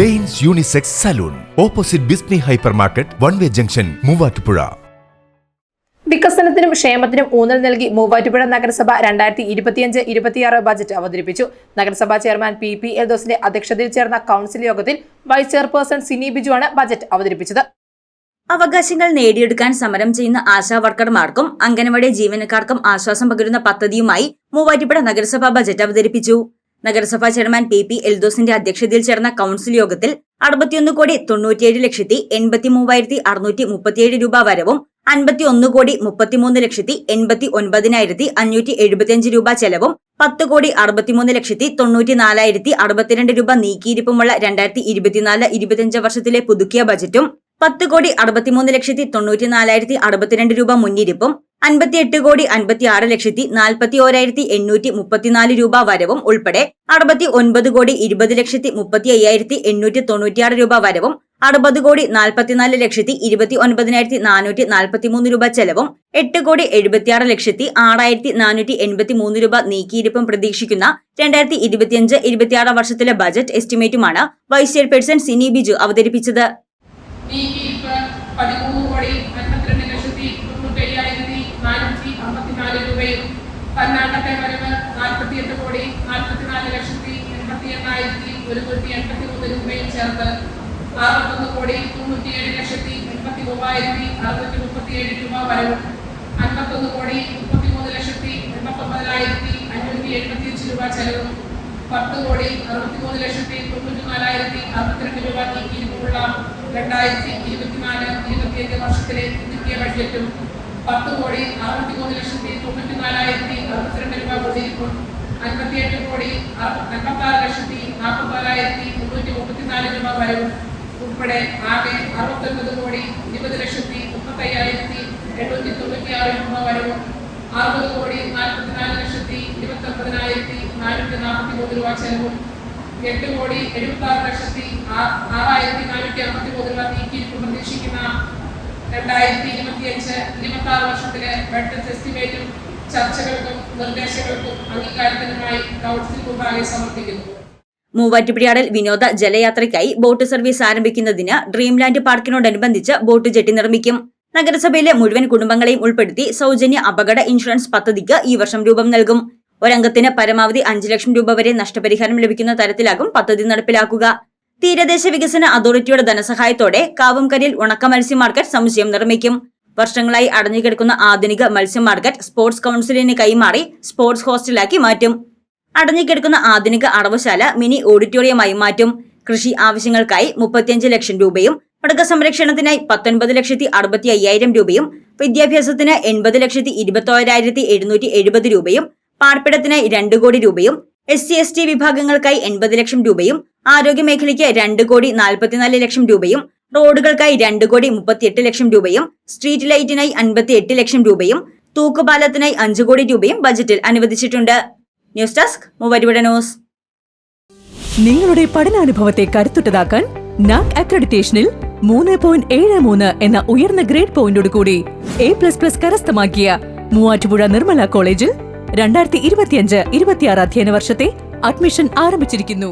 Danes unisex salon. Opposite ബിസ്നി hypermarket one way junction Muvattupuzha. വികസനത്തിനും ക്ഷേമത്തിനും ഊന്നൽ നൽകി മൂവാറ്റുപുഴ നഗരസഭ രണ്ടായിരത്തി ഇരുപത്തിയഞ്ച് ഇരുപത്തിയാറ് ബജറ്റ് അവതരിപ്പിച്ചു. നഗരസഭാ ചെയർമാൻ പി പി എൽദോസിന്റെ അധ്യക്ഷതയിൽ ചേർന്ന കൗൺസിൽ യോഗത്തിൽ വൈസ് ചെയർപേഴ്സൺ സിനി ബിജു ആണ് ബജറ്റ് അവതരിപ്പിച്ചത്. അവകാശങ്ങൾ നേടിയെടുക്കാൻ സമരം ചെയ്യുന്ന ആശാ വർക്കർമാർക്കും അംഗനവാടി ജീവനക്കാർക്കും ആശ്വാസം പകരുന്ന പദ്ധതിയുമായി മൂവാറ്റുപുഴ നഗരസഭ ബജറ്റ് അവതരിപ്പിച്ചു. നഗരസഭാ ചെയർമാൻ പി പി എൽദോസിന്റെ അധ്യക്ഷതയിൽ ചേർന്ന കൌൺസിൽ യോഗത്തിൽ അറുപത്തിയൊന്ന് കോടി തൊണ്ണൂറ്റിയേഴ് ലക്ഷത്തി എൺപത്തി മൂവായിരത്തി അറുന്നൂറ്റി മുപ്പത്തിയേഴ് രൂപ വരവും അൻപത്തി ഒന്ന് കോടി മുപ്പത്തിമൂന്ന് ലക്ഷത്തി എൺപത്തി ഒൻപതിനായിരത്തി അഞ്ഞൂറ്റി എഴുപത്തിയഞ്ച് രൂപ ചെലവും പത്ത് കോടി അറുപത്തിമൂന്ന് ലക്ഷത്തി തൊണ്ണൂറ്റി നാലായിരത്തി അറുപത്തിരണ്ട് രൂപ നീക്കിയിരിപ്പുമുള്ള രണ്ടായിരത്തി ഇരുപത്തിനാല് ഇരുപത്തിയഞ്ച് വർഷത്തിലെ പുതുക്കിയ ബജറ്റും പത്ത് കോടി അറുപത്തിമൂന്ന് ലക്ഷത്തി തൊണ്ണൂറ്റി നാലായിരത്തി അറുപത്തിരണ്ട് രൂപ മുന്നിരിപ്പും അൻപത്തിയെട്ട് കോടി അൻപത്തി ആറ് ലക്ഷത്തി നാൽപ്പത്തി ഓരായിരത്തി എണ്ണൂറ്റി മുപ്പത്തിനാല് രൂപ വരവും ഉൾപ്പെടെ അറുപത്തി ഒൻപത് കോടി ഇരുപത് ലക്ഷത്തി മുപ്പത്തി അയ്യായിരത്തി എണ്ണൂറ്റി തൊണ്ണൂറ്റിയാറ് രൂപ വരവും അറുപത് കോടി നാൽപ്പത്തിനാല് ലക്ഷത്തി ഇരുപത്തി ഒൻപതിനായിരത്തി നാനൂറ്റി നാൽപ്പത്തിമൂന്ന് രൂപ ചെലവും എട്ട് കോടി എഴുപത്തിയാറ് ലക്ഷത്തി ആറായിരത്തി നാനൂറ്റി എൺപത്തി മൂന്ന് രൂപ നീക്കിയിരിപ്പും പ്രതീക്ഷിക്കുന്ന രണ്ടായിരത്തി ഇരുപത്തിയഞ്ച് ഇരുപത്തിയാറ് വർഷത്തിലെ ബജറ്റ് എസ്റ്റിമേറ്റുമാണ് വൈസ് ചെയർപേഴ്സൺ സിനി ബിജു അവതരിപ്പിച്ചത്. നീക്കിയിരിപ്പ് പതിമൂന്ന് കോടി അൻപത്തിരണ്ട് ലക്ഷത്തി തൊണ്ണൂറ്റി അയ്യായിരത്തി നാനൂറ്റി അമ്പത്തിനാല് രൂപയും കർണാടക വരവ് നാൽപ്പത്തിയെട്ട് കോടി നാൽപ്പത്തിനാല് ലക്ഷത്തി എൺപത്തി എണ്ണായിരത്തി ഒരുന്നൂറ്റി എൺപത്തി മൂന്ന് രൂപയും ചേർത്ത് അറുപത്തൊന്ന് കോടി തൊണ്ണൂറ്റിയേഴ് ലക്ഷത്തി എൺപത്തി മൂവായിരത്തി അറുന്നൂറ്റി മുപ്പത്തിയേഴ് രൂപ വരവും അൻപത്തൊന്ന് കോടി മുപ്പത്തിമൂന്ന് ലക്ഷത്തി എൺപത്തൊമ്പതിനായിരത്തി അഞ്ഞൂറ്റി എഴുപത്തിയഞ്ച് രൂപ ചെലവും പത്ത് കോടി അറുപത്തിമൂന്ന് ലക്ഷത്തി തൊണ്ണൂറ്റി നാലായിരത്തി അറുപത്തിരണ്ട് രൂപ നീക്കിയിരിപ്പുള്ള രണ്ടായിരത്തി ഇരുപത്തിനാല് ഇരുപത്തിയഞ്ച് വർഷത്തിലെ പുതുക്കിയ ബഡ്ജറ്റും പത്ത് കോടി അറുപത്തിമൂന്ന് ലക്ഷത്തി തൊണ്ണൂറ്റിനാലായിരത്തി അറുപത്തിരണ്ട് രൂപ കൊണ്ടിരിക്കും അൻപത്തിയെട്ട് കോടി അൻപത്തി ആറ് ലക്ഷത്തി നാൽപ്പത്തിനാലായിരത്തി മുന്നൂറ്റി മുപ്പത്തിനാല് രൂപ വരവും. ഉൾപ്പെടെ ആകെ അറുപത്തൊൻപത് കോടി ഇരുപത് ലക്ഷത്തി മുപ്പത്തയ്യായിരത്തി എണ്ണൂറ്റി തൊണ്ണൂറ്റിയാറ് രൂപ വരവും. അറുപത് കോടി നാൽപ്പത്തിനാല് ലക്ഷത്തി ഇരുപത്തി ഒമ്പതിനായിരത്തി നാനൂറ്റി നാൽപ്പത്തി മൂന്ന് രൂപ ചെലവും. എട്ട് കോടി എഴുപത്തി ആറ് ലക്ഷത്തി ആറായിരത്തി നാനൂറ്റി അമ്പത്തി മൂന്ന് രൂപ നീക്കിയിരിക്കും പ്രതീക്ഷിക്കുന്ന രണ്ടായിരത്തി ഇരുപത്തിയഞ്ച് ഇരുപത്തി ആറ് വർഷത്തിലെ ബഡ്ജറ്റ് എസ്റ്റിമേറ്റും ചർച്ചകൾക്കും നിർദ്ദേശങ്ങൾക്കും അംഗീകാരത്തിനുമായി കൗൺസിൽ മുമ്പാകെ സമർപ്പിക്കുന്നു. മൂവാറ്റുപുഴയാടൽ വിനോദ ജലയാത്രയ്ക്കായി ബോട്ട് സർവീസ് ആരംഭിക്കുന്നതിന് ഡ്രീംലാൻഡ് പാർക്കിനോടനുബന്ധിച്ച് ബോട്ട് ജെട്ടി നിർമ്മിക്കും. നഗരസഭയിലെ മുഴുവൻ കുടുംബങ്ങളെയും ഉൾപ്പെടുത്തി സൗജന്യ അപകട ഇൻഷുറൻസ് പദ്ധതിക്ക് ഈ വർഷം രൂപം നൽകും. ഒരംഗത്തിന് പരമാവധി അഞ്ചു ലക്ഷം രൂപ വരെ നഷ്ടപരിഹാരം ലഭിക്കുന്ന തരത്തിലാകും പദ്ധതി നടപ്പിലാക്കുക. തീരദേശ വികസന അതോറിറ്റിയുടെ ധനസഹായത്തോടെ കാവുംകരിയിൽ ഉണക്ക മത്സ്യ മാർക്കറ്റ് സമുച്ചയം നിർമ്മിക്കും. വർഷങ്ങളായി അടഞ്ഞുകിടക്കുന്ന ആധുനിക മത്സ്യ മാർക്കറ്റ് സ്പോർട്സ് കൗൺസിലിന് കൈമാറി സ്പോർട്സ് ഹോസ്റ്റലാക്കി മാറ്റും. അടഞ്ഞുകിടക്കുന്ന ആധുനിക അടവശാല മിനി ഓഡിറ്റോറിയമായി മാറ്റും. കൃഷി ആവശ്യങ്ങൾക്കായി മുപ്പത്തിയഞ്ച് ലക്ഷം രൂപയും മൃഗസംരക്ഷണത്തിനായി പത്തൊൻപത് ലക്ഷത്തി അറുപത്തി അയ്യായിരം രൂപയും വിദ്യാഭ്യാസത്തിന് എൺപത് ലക്ഷത്തി ഇരുപത്തോരായിരത്തി എഴുന്നൂറ്റി എഴുപത് രൂപയും പാർപ്പിടത്തിനായി രണ്ട് കോടി രൂപയും എസ് സി എസ് ടി വിഭാഗങ്ങൾക്കായി എൺപത് ലക്ഷം രൂപയും ആരോഗ്യമേഖലയ്ക്ക് രണ്ട് കോടി നാൽപ്പത്തിനാല് ലക്ഷം രൂപയും റോഡുകൾക്കായി രണ്ട് കോടി മുപ്പത്തിയെട്ട് ലക്ഷം രൂപയും സ്ട്രീറ്റ് ലൈറ്റിനായി അൻപത്തി എട്ട് ലക്ഷം രൂപയും തൂക്കുപാലത്തിനായി അഞ്ച് കോടി രൂപയും ബജറ്റിൽ അനുവദിച്ചിട്ടുണ്ട്. News desk Muvattupuzha news. നിങ്ങളുടെ പഠനാനുഭവത്തെ കരുത്തുറ്റതാക്കാൻ നാക് അക്രഡിറ്റേഷനിൽ മൂന്ന് പോയിന്റ് ഏഴ് മൂന്ന് എന്ന ഉയർന്ന ഗ്രേഡ് പോയിന്റോട് കൂടി എ പ്ലസ് പ്ലസ് കരസ്ഥമാക്കിയ മൂവാറ്റുപുഴ നിർമ്മല കോളേജിൽ രണ്ടായിരത്തി ഇരുപത്തിയഞ്ച് ഇരുപത്തിയാറ് അധ്യയന വർഷത്തെ അഡ്മിഷൻ ആരംഭിച്ചിരിക്കുന്നു.